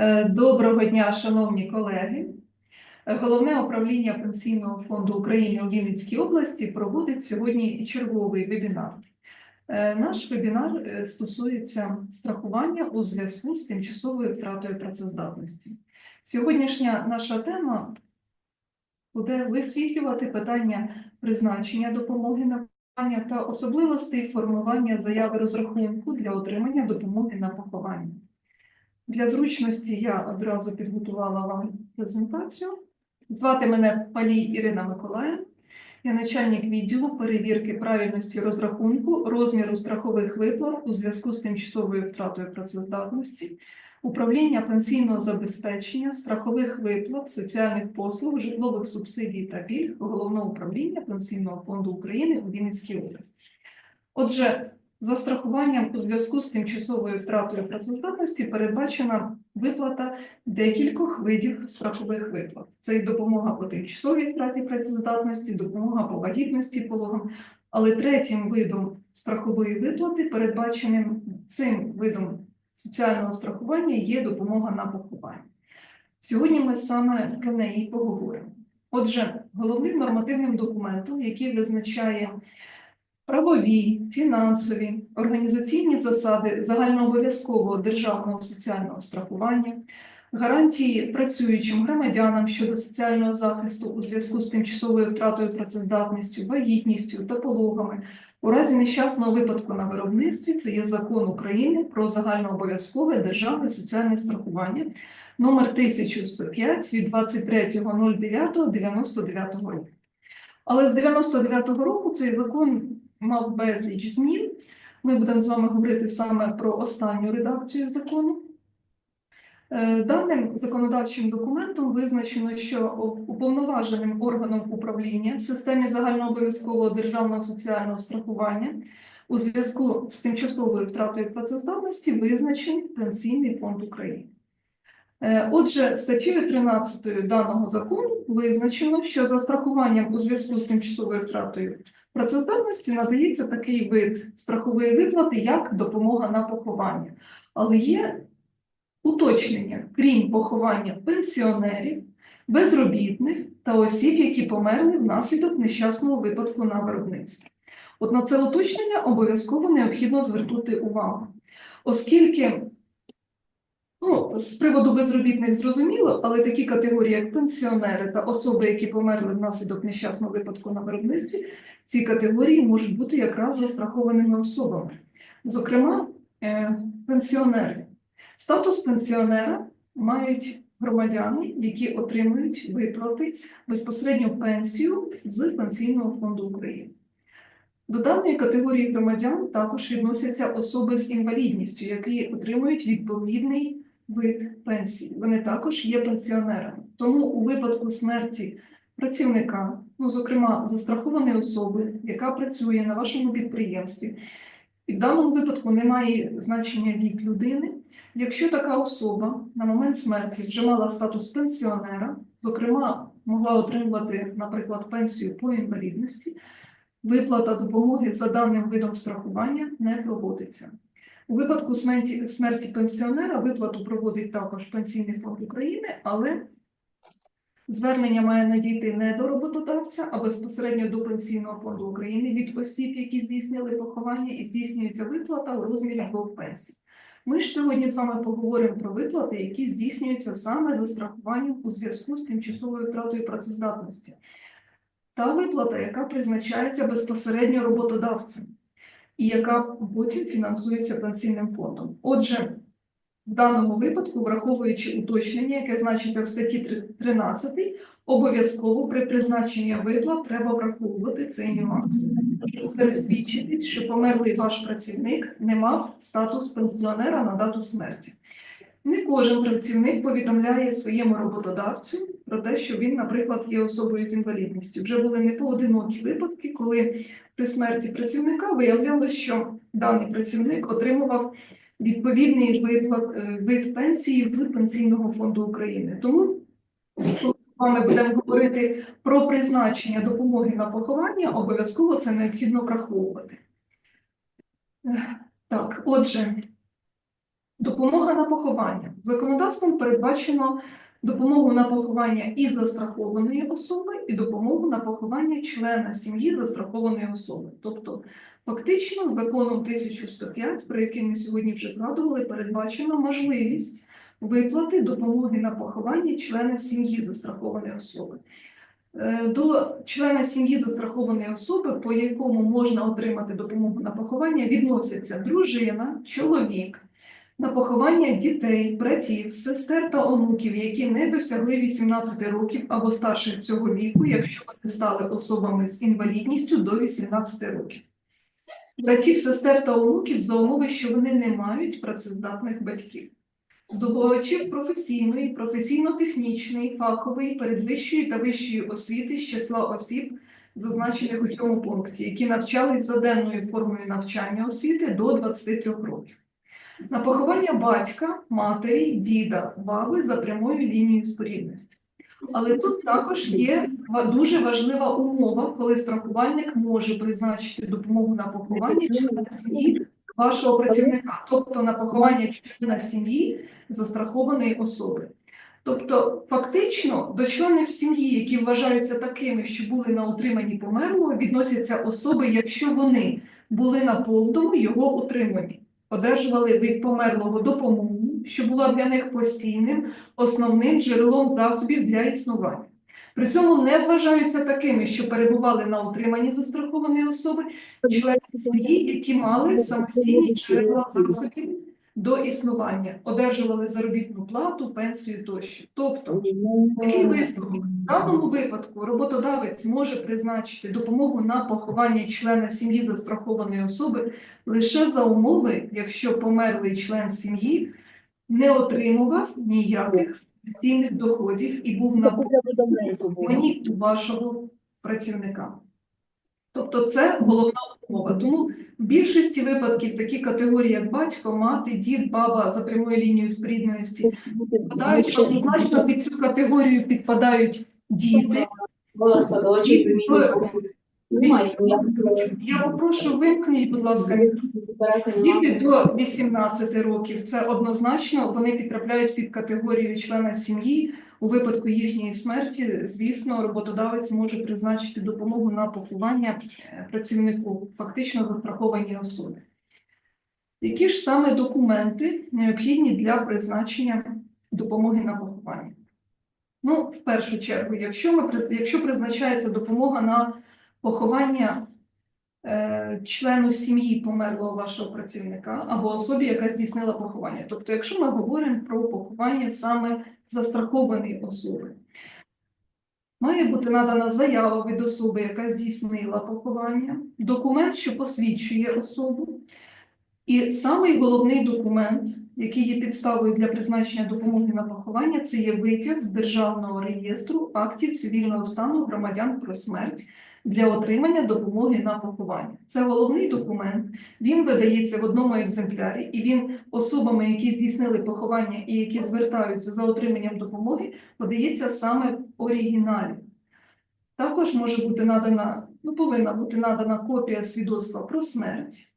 Е, Доброго дня, шановні колеги. Головне управління Пенсійного фонду України у Вінницькій області проводить сьогодні черговий вебінар. Е, Наш вебінар е, стосується страхування у зв'язку з тимчасовою втратою працездатності. Сьогоднішня наша тема буде висвітлювати питання призначення допомоги на поховання та особливостей формування заяви розрахунку для отримання допомоги на поховання. Для зручності я одразу підготувала вам презентацію. Звати мене Палій Ірина Миколаївна. Я начальник відділу перевірки правильності розрахунку розміру страхових виплат у зв'язку з тимчасовою втратою працездатності, управління пенсійного забезпечення, страхових виплат, соціальних послуг, житлових субсидій та пільг Головного управління Пенсійного фонду України у Вінницькій області. Отже, за страхуванням у зв'язку з тимчасовою втратою працездатності передбачена виплата декількох видів страхових виплат. Це і допомога по тимчасовій втраті працездатності, допомога по вагітності пологам. Але третім видом страхової виплати, передбаченим цим видом соціального страхування, є допомога на поховання. Сьогодні ми саме про неї поговоримо. Отже, головним нормативним документом, який визначає правові, фінансові, організаційні засади загальнообов'язкового державного соціального страхування, гарантії працюючим громадянам щодо соціального захисту у зв'язку з тимчасовою втратою працездатністю, вагітністю та пологами у разі нещасного випадку на виробництві це є закон України про загальнообов'язкове державне соціальне страхування номер 1105 від 23.09.99 року. Але з 99-го року цей закон мав безліч змін. Ми будемо з вами говорити саме про останню редакцію закону. Е, Даним законодавчим документом визначено, що уповноваженим органом управління в системі загальнообов'язкового державного соціального страхування у зв'язку з тимчасовою втратою працездатності визначений Пенсійний фонд України. Е, Отже, статтею 13 даного закону визначено, що за страхуванням у зв'язку з тимчасовою втратою працездатності надається такий вид страхової виплати, як допомога на поховання. Але є уточнення, крім поховання пенсіонерів, безробітних та осіб, які померли внаслідок нещасного випадку на виробництві. От на це уточнення обов'язково необхідно звернути увагу, оскільки Ну, з приводу безробітних зрозуміло, але такі категорії, як пенсіонери та особи, які померли внаслідок нещасного випадку на виробництві, ці категорії можуть бути якраз застрахованими особами. Зокрема, е, пенсіонери. Статус пенсіонера мають громадяни, які отримують виплати безпосередньо пенсію з Пенсійного фонду України. До даної категорії громадян також відносяться особи з інвалідністю, які отримують відповідний вид пенсії. Вони також є пенсіонерами. Тому у випадку смерті працівника, ну зокрема застрахованої особи, яка працює на вашому підприємстві, і в даному випадку немає значення вік людини. Якщо така особа на момент смерті вже мала статус пенсіонера, зокрема могла отримувати, наприклад, пенсію по інвалідності, виплата допомоги за даним видом страхування не проводиться. У випадку смерті, смерті пенсіонера виплату проводить також Пенсійний фонд України, але звернення має надійти не до роботодавця, а безпосередньо до Пенсійного фонду України від осіб, які здійснили поховання, і здійснюється виплата у розмірі двох пенсій. Ми ж сьогодні з вами поговоримо про виплати, які здійснюються саме за страхуванням у зв'язку з тимчасовою втратою працездатності. Та виплата, яка призначається безпосередньо роботодавцем і яка потім фінансується пенсійним фондом. Отже, в даному випадку, враховуючи уточнення, яке значиться в статті 13, обов'язково при призначенні виплат треба враховувати цей нюанс і пересвідчитись, що померлий ваш працівник не мав статус пенсіонера на дату смерті. Не кожен працівник повідомляє своєму роботодавцю про те, що він, наприклад, є особою з інвалідністю. Вже були непоодинокі випадки, коли при смерті працівника виявлялося, що даний працівник отримував відповідний виплат, е, вид пенсії з Пенсійного фонду України. Тому, з вами будемо говорити про призначення допомоги на поховання, обов'язково це необхідно враховувати. Так, отже. Допомога на поховання. Законодавством передбачено допомогу на поховання і застрахованої особи, і допомогу на поховання члена сім'ї застрахованої особи. Тобто, фактично, законом 1105, про який ми сьогодні вже згадували, передбачено можливість виплати допомоги на поховання члена сім'ї застрахованої особи. Е, До члена сім'ї застрахованої особи, по якому можна отримати допомогу на поховання, відносяться дружина, чоловік, на поховання дітей, братів, сестер та онуків, які не досягли 18 років або старших цього віку, якщо вони стали особами з інвалідністю до 18 років. Братів, сестер та онуків за умови, що вони не мають працездатних батьків. Здобувачів професійної, професійно-технічної, фахової, передвищої та вищої освіти з числа осіб, зазначених у цьому пункті, які навчались за денною формою навчання освіти до 23 років. На поховання батька, матері, діда, баби за прямою лінією спорідності. Але тут також є дуже важлива умова, коли страхувальник може призначити допомогу на поховання члена сім'ї вашого працівника, тобто на поховання члена сім'ї застрахованої особи. Тобто, фактично, до членів сім'ї, які вважаються такими, що були на утриманні померлого, відносяться особи, якщо вони були на повному його утриманні, одержували від померлого допомогу, що була для них постійним, основним джерелом засобів для існування. При цьому не вважаються такими, що перебували на утриманні застрахованої особи, члени сім'ї, які мали самостійні джерела засобів до існування, одержували заробітну плату, пенсію тощо. Тобто, такий висновок. В даному випадку роботодавець може призначити допомогу на поховання члена сім'ї застрахованої особи лише за умови, якщо померлий член сім'ї не отримував ніяких доходів і був на мені вашого працівника. Тобто це головна умова. Тому в більшості випадків такі категорії, як батько, мати, дід, баба за прямою лінією спорідненості, підпадають однозначно під цю категорію підпадають діти. Я попрошу вимкніть, будь ласка, Діти до 18 років це однозначно вони підтрапляють під категорію члена сім'ї. У випадку їхньої смерті, звісно, роботодавець може призначити допомогу на поховання е, працівнику, фактично застрахованій особи. Які ж саме документи необхідні для призначення допомоги на поховання? Ну, в першу чергу, якщо, ми, якщо призначається допомога на поховання е, члену сім'ї померлого вашого працівника або особі, яка здійснила поховання. Тобто, якщо ми говоримо про поховання саме застрахованої особи, має бути надана заява від особи, яка здійснила поховання, документ, що посвідчує особу. І самий головний документ, який є підставою для призначення допомоги на поховання, це є витяг з державного реєстру актів цивільного стану громадян про смерть для отримання допомоги на поховання. Це головний документ. Він видається в одному екземплярі, і він особами, які здійснили поховання і які звертаються за отриманням допомоги, подається саме в оригіналі. Також може бути надана, ну повинна бути надана копія свідоцтва про смерть.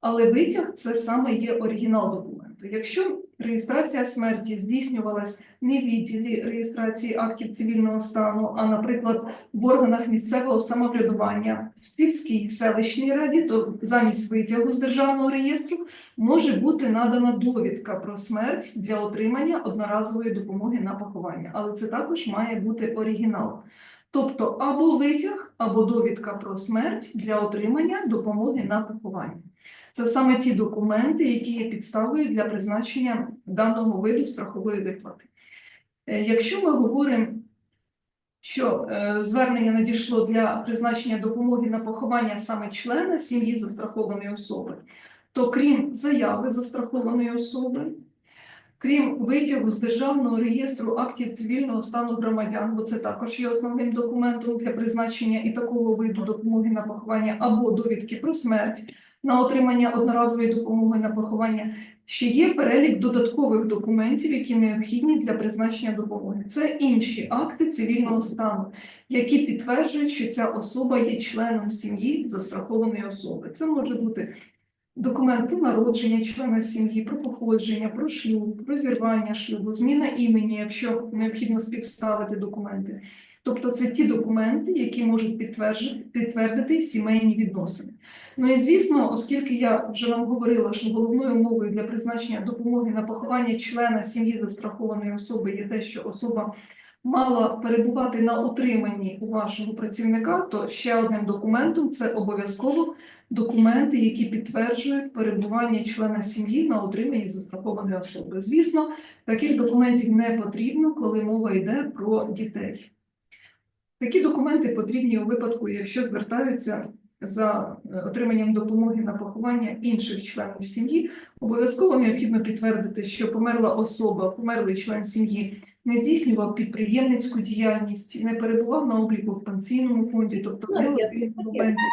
Але витяг це саме є оригінал документу. Якщо реєстрація смерті здійснювалась не в відділі реєстрації актів цивільного стану, а, наприклад, в органах місцевого самоврядування в сільській селищній раді, то замість витягу з державного реєстру може бути надана довідка про смерть для отримання одноразової допомоги на поховання. Але це також має бути оригінал. Тобто або витяг, або довідка про смерть для отримання допомоги на поховання. Це саме ті документи, які є підставою для призначення даного виду страхової виплати. Е, Якщо ми говоримо, що е, звернення надійшло для призначення допомоги на поховання саме члена сім'ї застрахованої особи, то крім заяви застрахованої особи, крім витягу з державного реєстру актів цивільного стану громадян, бо це також є основним документом для призначення і такого виду допомоги на поховання або довідки про смерть на отримання одноразової допомоги на поховання, ще є перелік додаткових документів, які необхідні для призначення допомоги. Це інші акти цивільного стану, які підтверджують, що ця особа є членом сім'ї застрахованої особи. Це може бути документ про народження члена сім'ї, про походження, про шлюб, про зірвання шлюбу, зміна імені, якщо необхідно співставити документи. Тобто це ті документи, які можуть підтвердити сімейні відносини. Ну і звісно, оскільки я вже вам говорила, що головною умовою для призначення допомоги на поховання члена сім'ї застрахованої особи є те, що особа мала перебувати на утриманні у вашого працівника, то ще одним документом це обов'язково документи, які підтверджують перебування члена сім'ї на утриманні застрахованої особи. Звісно, таких документів не потрібно, коли мова йде про дітей. Такі документи потрібні у випадку, якщо звертаються за е, отриманням допомоги на поховання інших членів сім'ї. Обов'язково необхідно підтвердити, що померла особа, померлий член сім'ї не здійснював підприємницьку діяльність, не перебував на обліку в пенсійному фонді, тобто не отримував пенсії.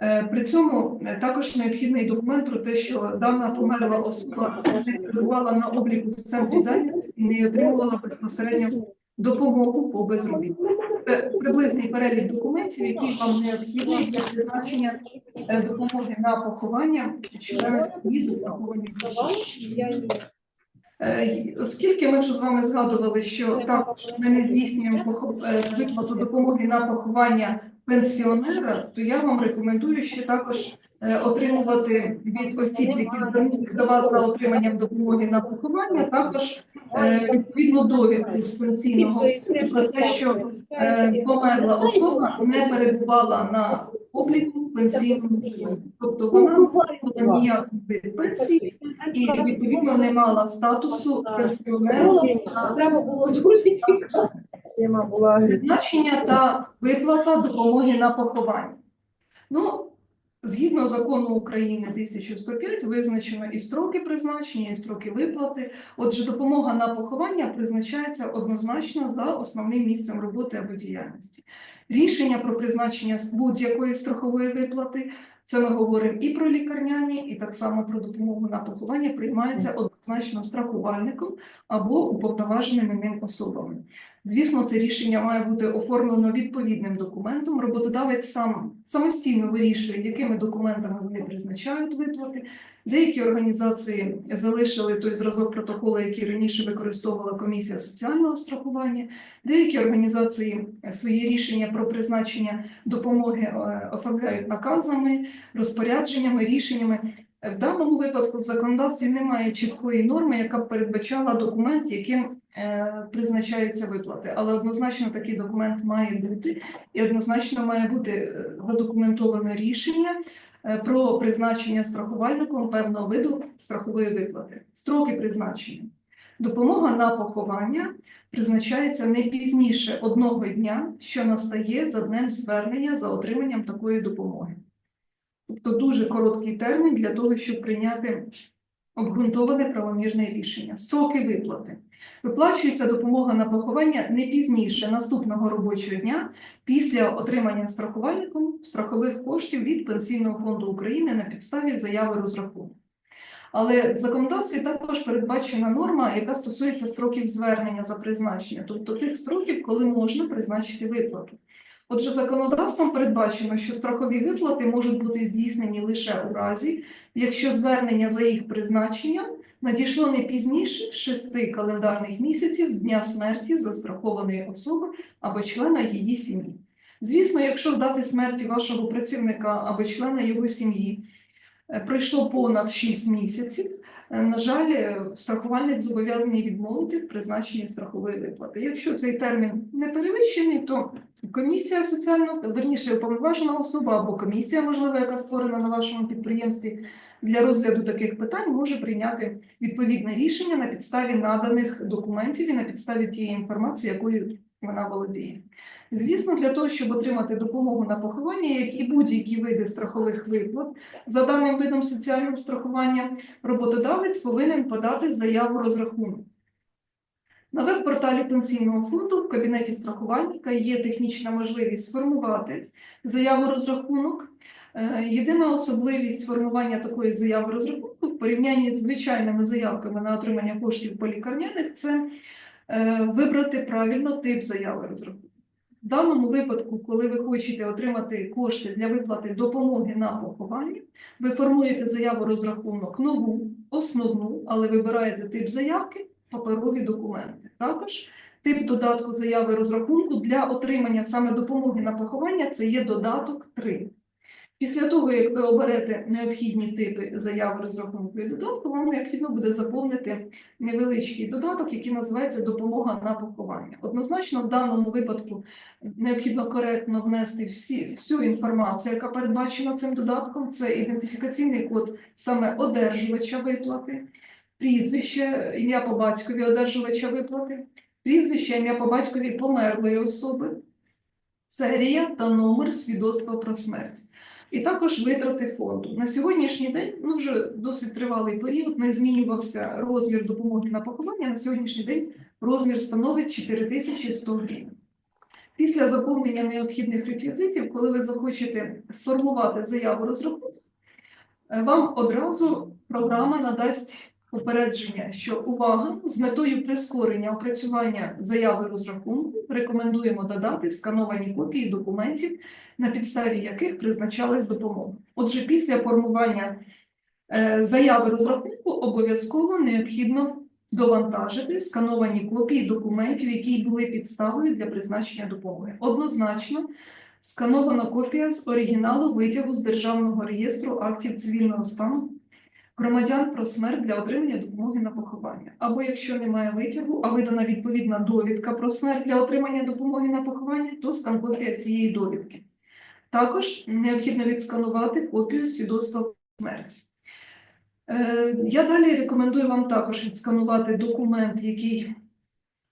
Е, При цьому е, також необхідний документ про те, що дана померла особа не перебувала на обліку в центрі зайнятості і не отримувала безпосередньо допомогу по безробіттю. Це приблизний перелік документів, які вам необхідні для призначення е, допомоги на поховання члена сім'ї застраховані. Е, Оскільки ми вже з вами згадували, що також ми не здійснюємо е, виплату допомоги на поховання пенсіонера, то я вам рекомендую ще також е, отримувати від осіб, які звернулися до вас за отриманням допомоги на поховання, також е, відповідну довідку з пенсійного про те, що е, померла особа не перебувала на обліку пенсійному фонді. Тобто вона була ніякої пенсії і відповідно не мала статусу пенсіонера призначення та виплата допомоги на поховання. Ну, згідно закону України 1105 визначено і строки призначення, і строки виплати. Отже, допомога на поховання призначається однозначно за основним місцем роботи або діяльності. Рішення про призначення будь-якої страхової виплати, це ми говоримо і про лікарняні, і так само про допомогу на поховання приймається однозначно страхувальником або уповноваженими ним особами. Звісно, це рішення має бути оформлено відповідним документом. Роботодавець сам самостійно вирішує, якими документами вони призначають виплати. Деякі організації залишили той зразок протоколу, який раніше використовувала комісія соціального страхування. Деякі організації свої рішення про призначення допомоги е, оформляють наказами, розпорядженнями, рішеннями. В даному випадку в законодавстві немає чіткої норми, яка б передбачала документ, яким е, призначаються виплати. Але однозначно такий документ має бути, і однозначно має бути е, задокументоване рішення е, про призначення страхувальником певного виду страхової виплати. Строки призначення. Допомога на поховання призначається не пізніше одного дня, що настає за днем звернення за отриманням такої допомоги. Тобто дуже короткий термін для того, щоб прийняти обґрунтоване правомірне рішення. Строки виплати. Виплачується допомога на поховання не пізніше наступного робочого дня після отримання страхувальником страхових коштів від Пенсійного фонду України на підставі заяви розрахунку. Але в законодавстві також передбачена норма, яка стосується строків звернення за призначення, тобто тих строків, коли можна призначити виплату. Отже, законодавством передбачено, що страхові виплати можуть бути здійснені лише у разі, якщо звернення за їх призначенням надійшло не пізніше шести календарних місяців з дня смерті застрахованої особи або члена її сім'ї. Звісно, якщо з дати смерті вашого працівника або члена його сім'ї е, пройшло понад 6 місяців, на жаль, е, страхувальник зобов'язаний відмовити в призначенні страхової виплати. Якщо цей термін не перевищений, то комісія соціального верніше уповноважена особа або комісія, можливо, яка створена на вашому підприємстві для розгляду таких питань, може прийняти відповідне рішення на підставі наданих документів і на підставі тієї інформації, якою вона володіє. Звісно, для того, щоб отримати допомогу на поховання, як і будь-які види страхових виплат, за даним видом соціального страхування, роботодавець повинен подати заяву розрахунок. На веб-порталі пенсійного фонду в кабінеті страхувальника є технічна можливість сформувати заяву розрахунок. Е, Єдина особливість формування такої заяви розрахунку в порівнянні з звичайними заявками на отримання коштів по лікарняних це вибрати правильно тип заяви розрахунку. В даному випадку, коли ви хочете отримати кошти для виплати допомоги на поховання, ви формуєте заяву розрахунок нову, основну, але вибираєте тип заявки, паперові документи. Також тип додатку заяви розрахунку для отримання саме допомоги на поховання це є додаток 3. Після того, як ви оберете необхідні типи заяви розрахунку додатку, вам необхідно буде заповнити невеличкий додаток, який називається допомога на поховання. Однозначно, в даному випадку необхідно коректно внести всі, всю інформацію, яка передбачена цим додатком. Це ідентифікаційний код саме одержувача виплати, прізвище, ім'я по батькові одержувача виплати, прізвище, ім'я по батькові померлої особи, серія та номер свідоцтва про смерть. І також витрати фонду. На сьогоднішній день, ну вже досить тривалий період, не змінювався розмір допомоги на поховання. На сьогоднішній день розмір становить 4100 гривень. Після заповнення необхідних реквізитів, коли ви захочете сформувати заяву розрахунку, е, вам одразу програма надасть попередження, що увага з метою прискорення опрацювання заяви розрахунку рекомендуємо додати скановані копії документів, на підставі яких призначалась допомога. Отже, після формування е, заяви розрахунку обов'язково необхідно довантажити скановані копії документів, які були підставою для призначення допомоги. Однозначно, сканована копія з оригіналу витягу з Державного реєстру актів цивільного стану громадян про смерть для отримання допомоги на поховання. Або якщо немає витягу, а видана відповідна довідка про смерть для отримання допомоги на поховання, то скан-копія цієї довідки. Також необхідно відсканувати копію свідоцтва про смерть. Е, Я далі рекомендую вам також відсканувати документ, який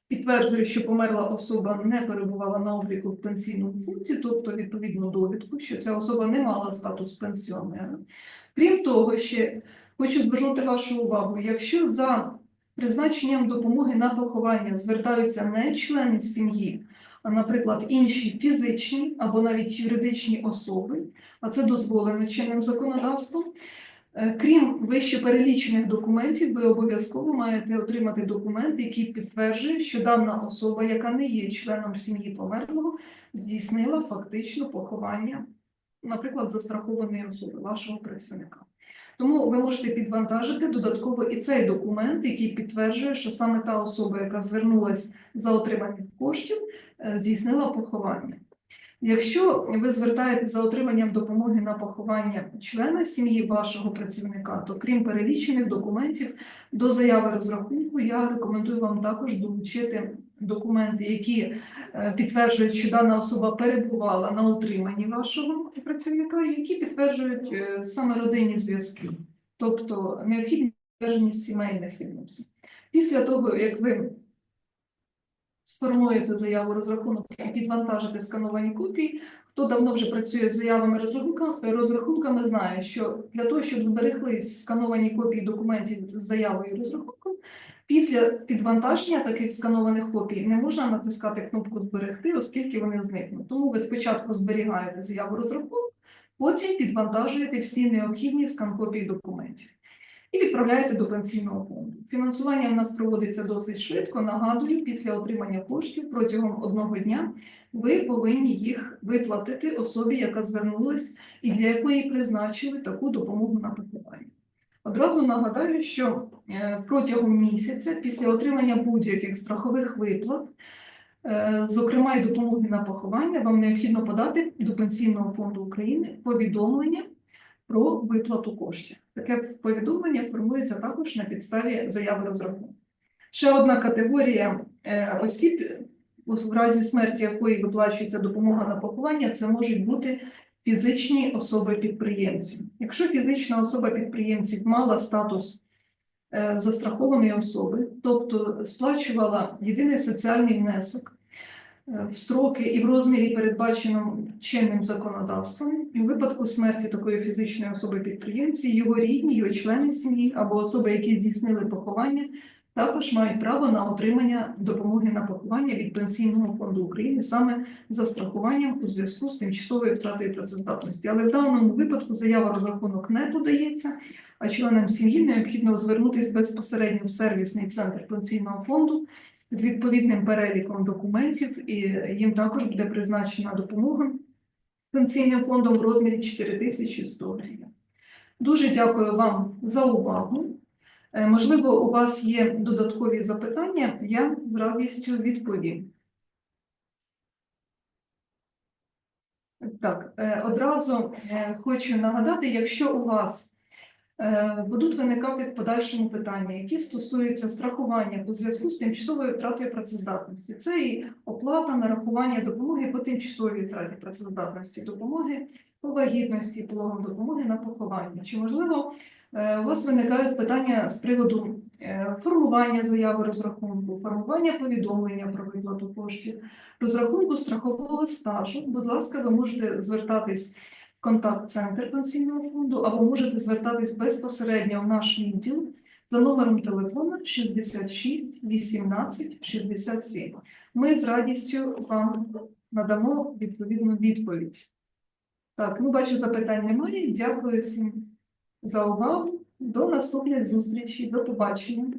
підтверджує, що померла особа не перебувала на обліку в пенсійному фонді, тобто відповідну довідку, що ця особа не мала статус пенсіонера. Крім того, ще хочу звернути вашу увагу, якщо за призначенням допомоги на поховання звертаються не члени сім'ї, а, наприклад, інші фізичні або навіть юридичні особи, а це дозволено чинним законодавством. Е, Крім вище перелічених документів, ви обов'язково маєте отримати документ, який підтверджує, що дана особа, яка не є членом сім'ї померлого, здійснила фактично поховання, наприклад, застрахованої особи, вашого працівника. Тому ви можете підвантажити додатково і цей документ, який підтверджує, що саме та особа, яка звернулась за отриманням коштів, е, здійснила поховання. Якщо ви звертаєте за отриманням допомоги на поховання члена сім'ї вашого працівника, то крім перелічених документів до заяви розрахунку, я рекомендую вам також долучити документи, які е, підтверджують, що дана особа перебувала на утриманні вашого працівника, які підтверджують е, саме родинні зв'язки, тобто необхідність підтвердженість сімейних відносин. Після того, як ви сформуєте заяву розрахунок і підвантажите скановані копії. Хто давно вже працює з заявами розрахунка- розрахунками, знає, що для того, щоб збереглись скановані копії документів з заявою розрахунком, після підвантаження таких сканованих копій не можна натискати кнопку Зберегти, оскільки вони зникнуть. Тому ви спочатку зберігаєте заяву розрахунку, потім підвантажуєте всі необхідні скан-копії документів і відправляєте до пенсійного фонду. Фінансування в нас проводиться досить швидко. Нагадую, після отримання коштів протягом одного дня ви повинні їх виплатити особі, яка звернулась і для якої призначили таку допомогу на поховання. Одразу нагадаю, що е, протягом місяця після отримання будь-яких страхових виплат, е, зокрема і допомоги на поховання, вам необхідно подати до Пенсійного фонду України повідомлення про виплату коштів. Таке повідомлення формується також на підставі заяви розрахунку. Ще одна категорія е, осіб, у разі смерті якої виплачується допомога на поховання, це можуть бути фізичні особи-підприємці. Якщо фізична особа-підприємці мала статус е, застрахованої особи, тобто сплачувала єдиний соціальний внесок е, в строки і в розмірі, передбаченому чинним законодавством, і у випадку смерті такої фізичної особи-підприємці, його рідні, його члени сім'ї або особи, які здійснили поховання, також мають право на отримання допомоги на поховання від Пенсійного фонду України саме за страхуванням у зв'язку з тимчасовою втратою працездатності. Але в даному випадку заява розрахунок не подається, а членам сім'ї необхідно звернутися безпосередньо в сервісний центр пенсійного фонду з відповідним переліком документів, і їм також буде призначена допомога пенсійним фондом в розмірі 4100 гривень. Дуже дякую вам за увагу. Е, Можливо, у вас є додаткові запитання, я з радістю відповім. Так, е, одразу е, хочу нагадати, якщо у вас будуть виникати в подальшому питання, які стосуються страхування у зв'язку з тимчасовою втратою працездатності, це і оплата нарахування допомоги по тимчасовій втраті працездатності, допомоги по вагітності, пологам допомоги на поховання. Чи можливо у вас виникають питання з приводу е, формування заяви розрахунку, формування повідомлення про виплату коштів, розрахунку страхового стажу? Будь ласка, ви можете звертатись в контакт-центр пенсійного фонду або можете звертатись безпосередньо в наш відділ за номером телефону 66 18 67. Ми з радістю вам надамо відповідну відповідь. Так, ну бачу, запитань немає. Дякую всім за увагу. До наступних зустрічей. До побачення.